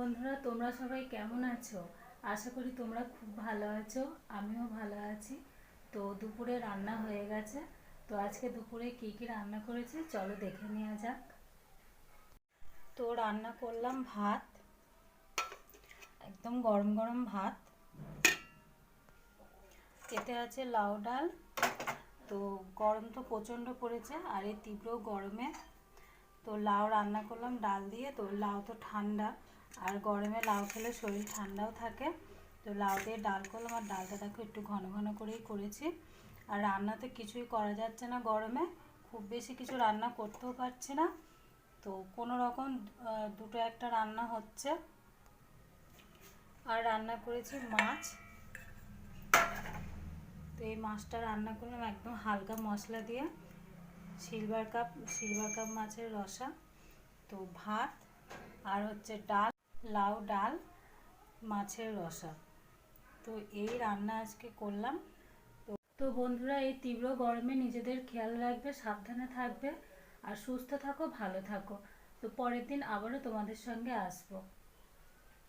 বন্ধুরা, তোমরা সবাই কেমন আছো? আশা করি তোমরা খুব ভালো আছো, আমিও ভালো আছি। তো দুপুরে রান্না হয়ে গেছে। তো আজকে দুপুরে কী কী রান্না করেছি? চলো দেখে নেওয়া যাক। তো রান্না করলাম ভাত, একদম গরম গরম ভাত। এতে আছে লাউ ডাল। তো গরম তো প্রচণ্ড পড়েছে, আর এই তীব্র গরমে। তো লাউ রান্না করলাম ডাল দিয়ে। তো লাউ তো ঠান্ডা। আর গরমে লাউ খেলে শরীর ঠান্ডাও থাকে। তো লাউ দিয়ে ডাল করলাম, আর ডালটা দেখো একটু ঘন ঘন করেই করেছি। আর রান্নাতে কিছুই করা যাচ্ছে না গরমে, খুব বেশি কিছু রান্না করতেও পারছি না। তো কোনো রকম দুটো একটা রান্না হচ্ছে। আর রান্না করেছি মাছ। তো এই মাছটা রান্না করলাম একদম হালকা মশলা দিয়ে। সিলভার কাপ সিলভার কাপ মাছের রসা। তো ভাত, আর হচ্ছে ডাল। লাউ, ডাল, মাছের রসা। তো এই রান্না আজকে করলাম। তো তো বন্ধুরা, এই তীব্র গরমে নিজেদের খেয়াল রাখবে, সাবধানে থাকবে আর সুস্থ থাকো, ভালো থাকো। তো পরের দিন আবারও তোমাদের সঙ্গে আসব।